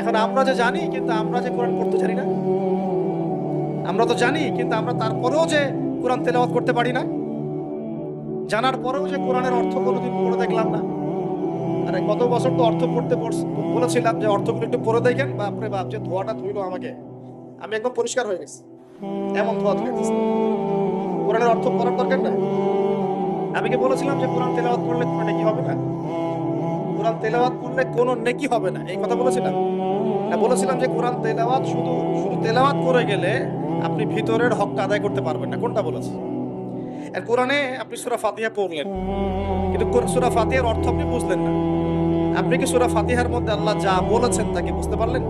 এখন আমরা যে জানি, কিন্তু আমরা যে কোরআন পড়তে জানি না। আমরা তো জানি, কিন্তু আমরা তারপরেও যে কোরআন তেলাওয়াত করতে পারি না। জানার পরেও যে কোরআনের অর্থ কোনোদিন পড়ে দেখলাম না। আরে গত বছর তো অর্থ পড়তে বলেছিলাম যে অর্থগুলো একটু পড়ে দেখেন। বাপরে বাপ, যে ধোয়াটা ধুইলো আমাকে। আমি একদম পরিষ্কার হয়ে গেছি। এমন ধোয়া ধুয়ে গেছে। কোরআনের অর্থ পড়ার দরকার না আমি কি বলেছিলাম যে কোরআন তেলাওয়াত করলে কোনো নেকি হবে না? কোরআন তেলাওয়াত করলে কোনো নেকি হবে না। এই কথা বলেছিলাম। বলেছিলাম যে কোরআন তেলাওয়াত শুধু শুধু তেলাওয়াত করে গেলে আপনি ভিতরের হকটা আদায় করতে পারবেন না। কোনটা বলেছি আর কোরআনে আপনি সূরা ফাতিহা পড়লেন। কিন্তু সূরা ফাতিহার অর্থ আপনি বুঝলেন না। আপনি কি সূরা ফাতিহার মধ্যে আল্লাহ যা বলেছেন তাকে বুঝতে পারলেন?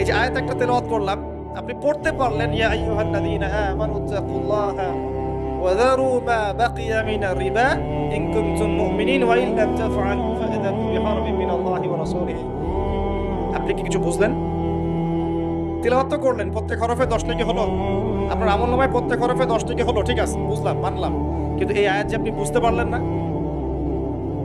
এই যে আয়াত একটা তেলাওয়াত করলাম, আপনি পড়তে পারলেন, ইয়া আইয়ুহাল্লাযীনা আমানু তাকুল্লাহা মা বাকিয়া মিনার রিবা ইন কুনতুম মুমিনিন ওয়া ইন লাম তাফআলু ফাআযানু বিহারবিন মিনাল্লাহি ওয়া রাসূলিহি। আপনি কি কিছু বুঝলেন? তিলাওয়াত তো করলেন, প্রত্যেক হরফে দশ টাকা হলো। আপনার আমল নামায় প্রত্যেক হরফে দশ টাকা হলো, ঠিক আছে, বুঝলাম, মানলাম। কিন্তু এই আয়াত যে আপনি বুঝতে পারলেন না।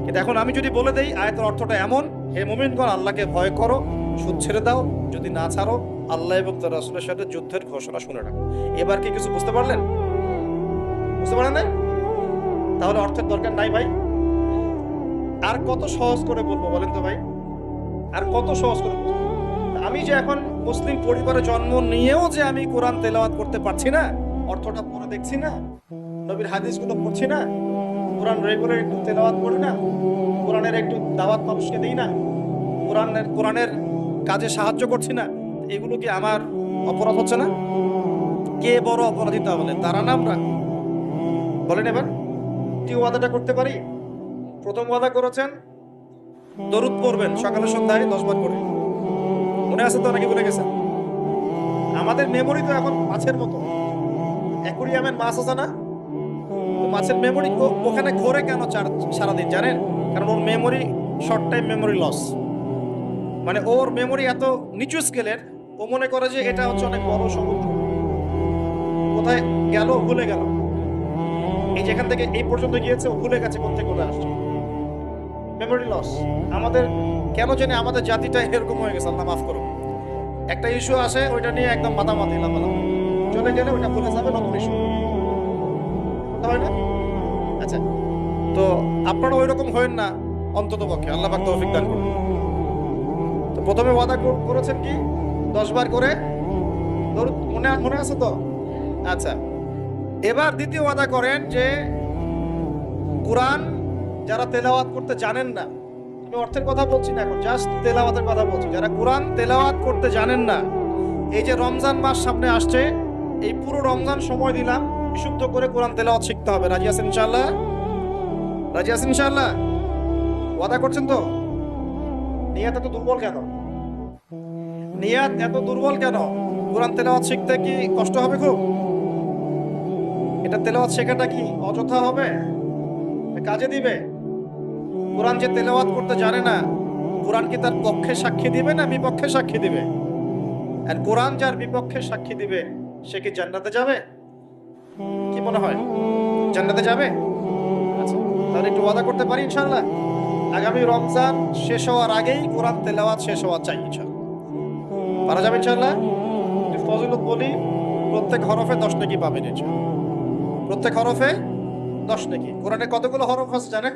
কিন্তু এখন আমি যদি বলে দেই, আয়াতের অর্থটা এমন, হে মুমিনগণ, আল্লাহকে ভয় করো, সুদ ছেড়ে দাও, যদি না ছাড়ো, আল্লাহ এবং তার রাসূলের সাথে যুদ্ধের ঘোষণা শুনে রাখো। এবার কি কিছু বুঝতে পারলেন? বুঝতে পারেন না তাহলে অর্থের দরকার নাই ভাই। আর কত সহজ করে বলব বলেন তো ভাই? আর কত সহজ করে আমি যে এখন মুসলিম পরিবারে জন্ম নিয়েও যে আমি কোরআন তেলাওয়াত করতে পারছি না, অর্থটা পড়ে দেখছি না, নবীর হাদিসগুলো পড়ছি না, কোরআন রেগুলার একটু তেলাওয়াত করি না, কোরআনের একটু দাওয়াত মানুষকে দিই না, কোরআনের কোরআনের কাজে সাহায্য করছি না, এগুলো কি আমার অপরাধ হচ্ছে না? কে বড় অপরাধী তা বলে তারা না আমরা? বলেন এবার, কি ওয়াদাটা করতে পারি? প্রথম ওয়াদা করেছেন দরুদ পড়বেন, সকালে সন্ধ্যায় দশ বার করে মনে আছে তো নাকি ভুলে গেছেন? আমাদের মেমোরি তো এখন মাছের মতো। অ্যাকুরিয়ামের মাছ আছে না? মাছের মেমোরি ওখানে ঘোরে কেন সারাদিন, জানেন? কারণ ওর memory short time memory loss মানে ওর মেমোরি এত নিচু স্কেলের ও মনে করে যে এটা হচ্ছে অনেক বড় সমুদ্র। কোথায় গেল ভুলে গেল। এই যেখান থেকে এই পর্যন্ত গিয়েছে, ও ভুলে গেছে কোথা থেকে কোথায় আসছে। মেমোরি লস আমাদের কেন জানি আমাদের জাতিটা এরকম হয়ে গেছে, আল্লাহ মাফ করো একটা ইস্যু আসে, ওইটা নিয়ে একদম মাতামাতি লাফালাম চলে গেলে ওইটা ভুলে যাবে, নতুন ইস্যু আচ্ছা তো আপনারা ওই রকম হয়েন না, অন্তত পক্ষে। আল্লাহ পাক তৌফিক দান করুন। তো প্রথমে ওয়াদা করেছেন কি? দশ বার করে মনে মনে আছে তো? আচ্ছা এবার দ্বিতীয় ওয়াদা করেন যে, কোরআন যারা তেলাওয়াত করতে জানেন না, আমি অর্থের কথা বলছি না এখন জাস্ট তেলাওয়াতের কথা বলছি। যারা কোরআন তেলাওয়াত করতে জানেন না, এই যে রমজান মাস সামনে আসছে, এই পুরো রমজান সময় দিলাম, বিশুদ্ধ করে কোরআন তেলাওয়াত শিখতে হবে। রাজি আছেন ইনশাআল্লাহ? রাজি আছেন ইনশাআল্লাহ? ওয়াদা করছেন তো? নিয়াত এত দুর্বল কেন? নিয়াত এত দুর্বল কেন? কোরআন তেলাওয়াত শিখতে কি কষ্ট হবে খুব? এটা তেলাওয়াত শেখাটা কি অযথা হবে? কাজে দিবে? কোরআন যে তেলাওয়াত করতে জানে না, কোরআন কি তার পক্ষে সাক্ষী দিবে না বিপক্ষে সাক্ষী দিবে? আর কোরআন যার বিপক্ষে সাক্ষী দিবে, সে কি জান্নাতে যাবে? কি মনে হয়? জান্নাতে যাবে? আচ্ছা তাহলে একটু ওয়াদা করতে পারি ইনশাআল্লাহ? আগামী রমজান শেষ হওয়ার আগেই কোরআন তেলাওয়াত শেষ হওয়া চাই ইনশাআল্লাহ। পারা যাবে ইনশাআল্লাহ? একটু ফজিলত বলি, প্রত্যেক হরফে দশ নাকি পাবেন ইনশাআল্লাহ। প্রত্যেক হরফে দশ নাকি। কোরআনে কতগুলো হরফ আছে জানেন?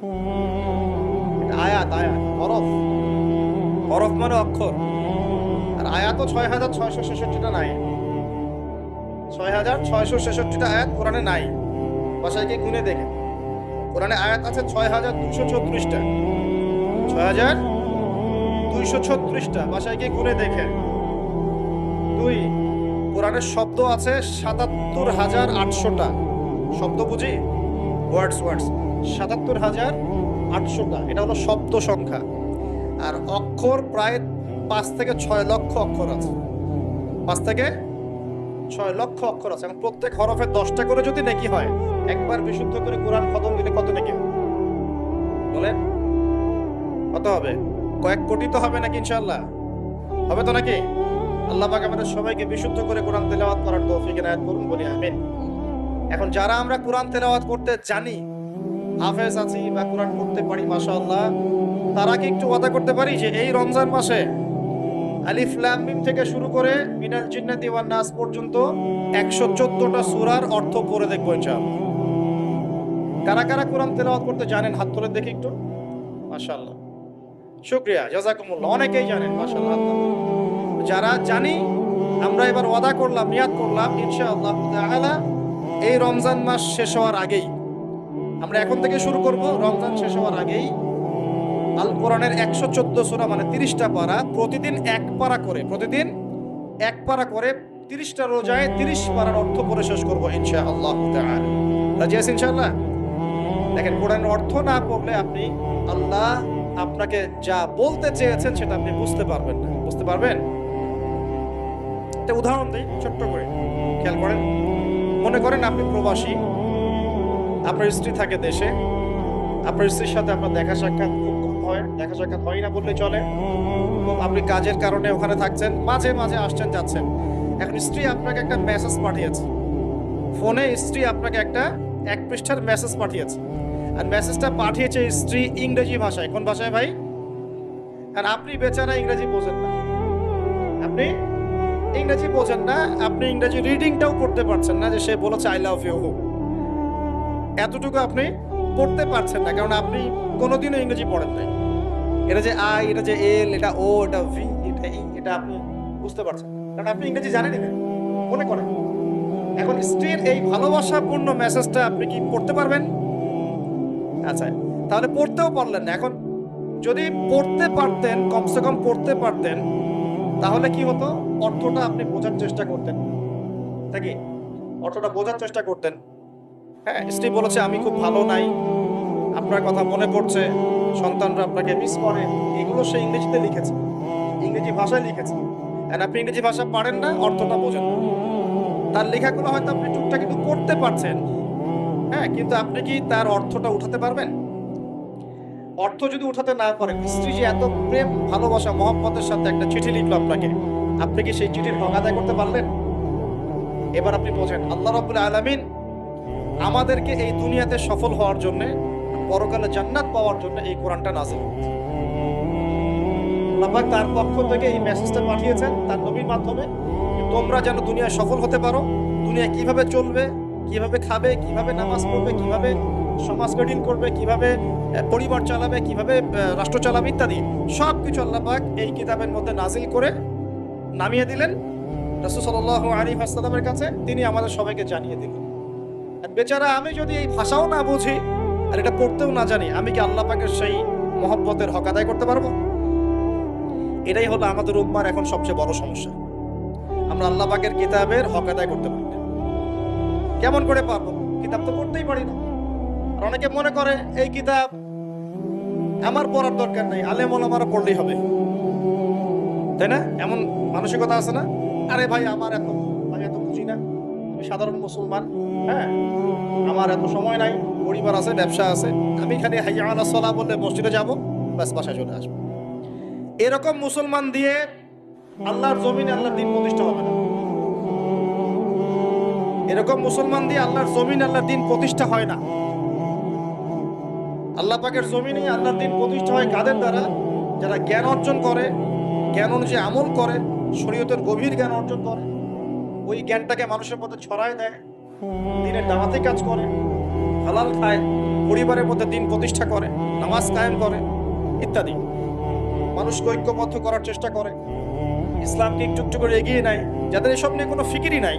আয়াত আয়াত, হরফ। হরফ মানে অক্ষর। আর আয়াতও ছয় হাজার ছয়শো ছেষট্টিটা নাই। ছয় হাজার ছয়শো ছেষট্টিটা আয়াত কোরআনে নাই। বাসায় গিয়ে গুনে দেখে। কোরআনে আয়াত আছে ছয় হাজার দুশো ছত্রিশটা। ছয় হাজার দুইশো ছত্রিশটা। বাসায় গিয়ে গুনে দেখে। দুই, কোরআনের শব্দ আছে সাতাত্তর হাজার আটশোটা। শব্দ বুঝি? ওয়ার্ডস ওয়ার্ডস সাতাত্তর হাজার আটশো আটশোটা এটা হলো শব্দ সংখ্যা। আর অক্ষর প্রায় পাঁচ থেকে ছয় লক্ষ অক্ষর আছে। পাঁচ থেকে ছয় লক্ষ অক্ষর আছে। এবং প্রত্যেক হরফে দশটা করে যদি নেকি হয়, একবার বিশুদ্ধ করে কোরআন খতম দিলে কত নেকি? বলেন। কত হবে? কয়েক কোটি তো হবে নাকি ইনশাল্লাহ হবে তো নাকি? আল্লাহ পাক আমাদের সবাইকে বিশুদ্ধ করে কোরআন তেলাওয়াত করার তৌফিক এনায়েত করুন, বলি আমিন। এখন যারা আমরা কোরআন তেলাওয়াত করতে জানি হাফেজ আছি, বা কোরআন পড়তে পারি, মাশাআল্লাহ। তারা কি একটু ওয়াদা করতে পারি যে, এই রমজান মাসে আলিফ, লাম, মিম থেকে শুরু করে মিনাল জিন্নাতি ওয়ান নাস পর্যন্ত একশো চোদ্দটা সূরার অর্থ পড়ে দেখব, ইনশাআল্লাহ। কারা কারা কোরআন তেলাওয়াত করতে জানেন? হাত তুলে দেখি একটু। মাশাআল্লাহ। শুকরিয়া জাজাকুমুল্লাহ অনেকেই জানেন, মাশাআল্লাহ। যারা জানি, আমরা এবার ওয়াদা করলাম নিয়াত করলাম, ইনশাআল্লাহ তাআলা, এই রমজান মাস শেষ হওয়ার আগেই। আমরা এখন থেকে শুরু করব। রমজান শেষ হওয়ার আগেই। আল কোরআনের একশো চোদ্দ সুরা মানে তিরিশটা পারা। প্রতিদিন এক পারা করে, প্রতিদিন এক পারা করে তিরিশটা রোজায় তিরিশ পারার অর্থ পরে শেষ করব ইনশা আল্লাহ রাজি ইনশাআল্লাহ? দেখেন, কোরআনের অর্থ না পড়লে আপনি আল্লাহ আপনাকে যা বলতে চেয়েছেন সেটা আপনি বুঝতে পারবেন না। বুঝতে পারবেন? একটা উদাহরণ দিই, ছোট্ট করে। খেয়াল করেন? মনে করেন আপনি প্রবাসী। আপনার স্ত্রী থাকে দেশে, আপনার স্ত্রীর সাথে আপনার দেখা সাক্ষাৎ খুব কম হয়, দেখা সাক্ষাৎ হয় না বললে চলে। আপনি কাজের কারণে ওখানে থাকছেন, মাঝে মাঝে আসছেন, যাচ্ছেন। এখন স্ত্রী আপনাকে একটা মেসেজ পাঠিয়েছে। ফোনে স্ত্রী আপনাকে একটা, এক পৃষ্ঠার মেসেজ পাঠিয়েছে। আর মেসেজটা পাঠিয়েছে স্ত্রী ইংরেজি ভাষায়। কোন ভাষায় ভাই? আর আপনি বেচারা ইংরেজি বোঝেন না। আপনি ইংরেজি বোঝেন না, আপনি ইংরেজি রিডিংটাও করতে পারছেন না যে সে বলেছে আই লাভ ইউ এতটুকু আপনি পড়তে পারছেন না, কারণ আপনি কোনোদিনও ইংরেজি পড়েন নাই। এটা যে আই, এটা যে এল, এটা ও, এটা ভি, এটা ই, এটা আপনি বুঝতে পারছেন কারণ আপনি ইংরেজি জানেনই না, মনে করেন। এখন স্ত্রীর এই ভালোবাসাপূর্ণ মেসেজটা আপনি কি পড়তে পারবেন? আচ্ছা তাহলে পড়তেও পারলেন না। এখন যদি পড়তে পারতেন, কমসে কম পড়তে পারতেন, তাহলে কি হতো? অর্থটা আপনি বোঝার চেষ্টা করতেন। তাই কি? অর্থটা বোঝার চেষ্টা করতেন। হ্যাঁ স্ত্রী বলেছে, আমি খুব ভালো নাই। আপনার কথা মনে পড়ছে, সন্তানরা আপনাকে মিস করে। এগুলো সে ইংরেজিতে লিখেছে। ইংরেজি ভাষায় লিখেছে। আর আপনি ইংরেজি ভাষা পারেন না, অর্থটা বোঝেন তার লেখাগুলো হয়তো আপনি টুকটাক কিন্তু পড়তে পারছেন। হ্যাঁ কিন্তু আপনি কি তার অর্থটা উঠাতে পারবেন? অর্থ যদি উঠাতে না পারেন, স্ত্রী যে এত প্রেম, ভালোবাসা, মহব্বতের সাথে একটা চিঠি লিখলো আপনাকে, আপনি কি সেই চিঠির হক আদায় করতে পারলেন? এবার আপনি বোঝেন, আল্লাহ রাব্বুল আলামিন আমাদেরকে এই দুনিয়াতে সফল হওয়ার জন্য, পরকালে জান্নাত পাওয়ার জন্য এই কোরআনটা নাজিল করেছেন। আল্লাহ তার পক্ষ থেকে এই মেসেজটা পাঠিয়েছেন তার নবীর মাধ্যমে তোমরা যেন দুনিয়ায় সফল হতে পারো, দুনিয়া কীভাবে চলবে, কীভাবে খাবে, কীভাবে নামাজ পড়বে, কীভাবে সমাজ ডিল করবে, কীভাবে পরিবার চালাবে, কীভাবে রাষ্ট্র চালাবে ইত্যাদি সব কিছু আল্লাহ পাক এই কিতাবের মধ্যে নাজিল করে নামিয়ে দিলেন রাসূল সাল্লাল্লাহু আলাইহি ওয়াসাল্লামের কাছে তিনি আমাদের সবাইকে জানিয়ে দিলেন আর বেচারা, আমি যদি এই ভাষাও না বুঝি, আর এটা পড়তেও না জানি, আমি কি আল্লাহ পাকের সেই মহব্বতের হক আদায় করতে পারব? এটাই হলো আমাদের উম্মার এখন সবচেয়ে বড় সমস্যা। আমরা আল্লাহ পাকের কিতাবের হক আদায় করতে পারি না। কেমন করে পারব? কিতাব তো পড়তেই পারি না। আর অনেকে মনে করে, এই কিতাব আমার পড়ার দরকার নেই, আলেম আমার পড়লেই হবে। তাই না? এমন মানসিকতা আছে না? আরে ভাই, আমার এত আমি এত বুঝি না। আমি সাধারণ মুসলমান হ্যাঁ? আমার এত সময় নাই, পরিবার আছে, ব্যবসা আছে। আমি খালি হাইয়া আলা সলা বললে মসজিদে যাব, ব্যাস, বাসায় চলে আসব। এরকম মুসলমান দিয়ে আল্লাহর জমিনে আল্লাহর দিন প্রতিষ্ঠা হবে না। এরকম মুসলমান দিয়ে আল্লাহর জমিনে আল্লাহর দিন প্রতিষ্ঠা হয় না। আল্লাহ পাকের জমিনে আল্লাহর দিন প্রতিষ্ঠা হয় কাদের দ্বারা? যারা জ্ঞান অর্জন করে, জ্ঞান অনুযায়ী আমল করে, শরীয়তের গভীর জ্ঞান অর্জন করে। ওই জ্ঞানটাকে মানুষের মধ্যে ছড়ায় দেয়, দিনের দাওয়াতে কাজ করে, হালাল খায়, পরিবারের মধ্যে দিন প্রতিষ্ঠা করে, নামাজ কায়েম করে, ইত্যাদি। মানুষকে ঐক্যবদ্ধ করার চেষ্টা করে। ইসলামকে একটু একটু করে এগিয়ে নেয়, যাদের এসব নিয়ে কোনো ফিকিরই নাই,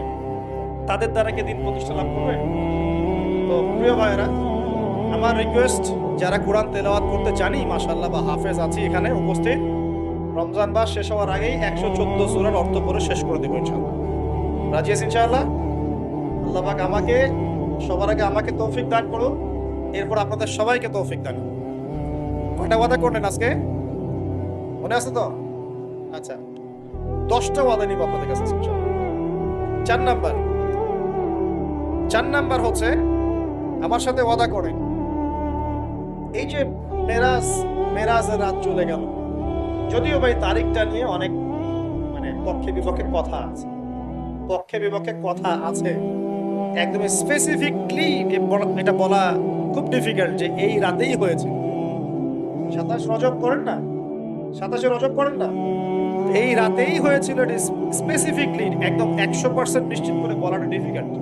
তাদের দ্বারা কি দিন প্রতিষ্ঠা লাভ করবে? তো প্রিয় ভাইয়েরা, আমার রিকোয়েস্ট যারা কোরআন তেলাওয়াত করতে জানি মাশাল্লাহ বা হাফেজ আছি এখানে উপস্থিত, রমজান মাস শেষ হওয়ার আগেই একশো চোদ্দ সুরার অর্থ পড়ে শেষ করে দেবো ইনশাল্লাহ রাজি আছি ইনশাআল্লাহ। আল্লাহ পাক আমাকে, সবার আগে আমাকে তৌফিক দান করুন এরপর আপনাদের সবাইকে তৌফিক দান করুন। কয়টা ওয়াদা করলেন আজকে? মনে আছে তো? আচ্ছা দশটা ওয়াদা নিব আপনাদের কাছে চার নাম্বার। চার নাম্বার হচ্ছে, আমার সাথে ওয়াদা করেন। এই যে মেরাজ, মেরাজের রাত চলে গেল। যদিও ভাই তারিখটা নিয়ে অনেক মানে পক্ষে বিপক্ষে কথা আছে। পক্ষে বিপক্ষে কথা আছে। একদম স্পেসিফিকলি এটা বলা খুব ডিফিকাল্ট যে এই রাতেই হয়েছে। সাতাশ রজব করেন না? সাতাশে রজব করেন না? এই রাতেই হয়েছিল স্পেসিফিকলি একদম একশো পার্সেন্ট নিশ্চিত করে বলাটা ডিফিকাল্ট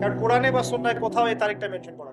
কারণ কোরআনে বা সন্ন্যায় কোথাও এই তারিখটা মেনশন করা।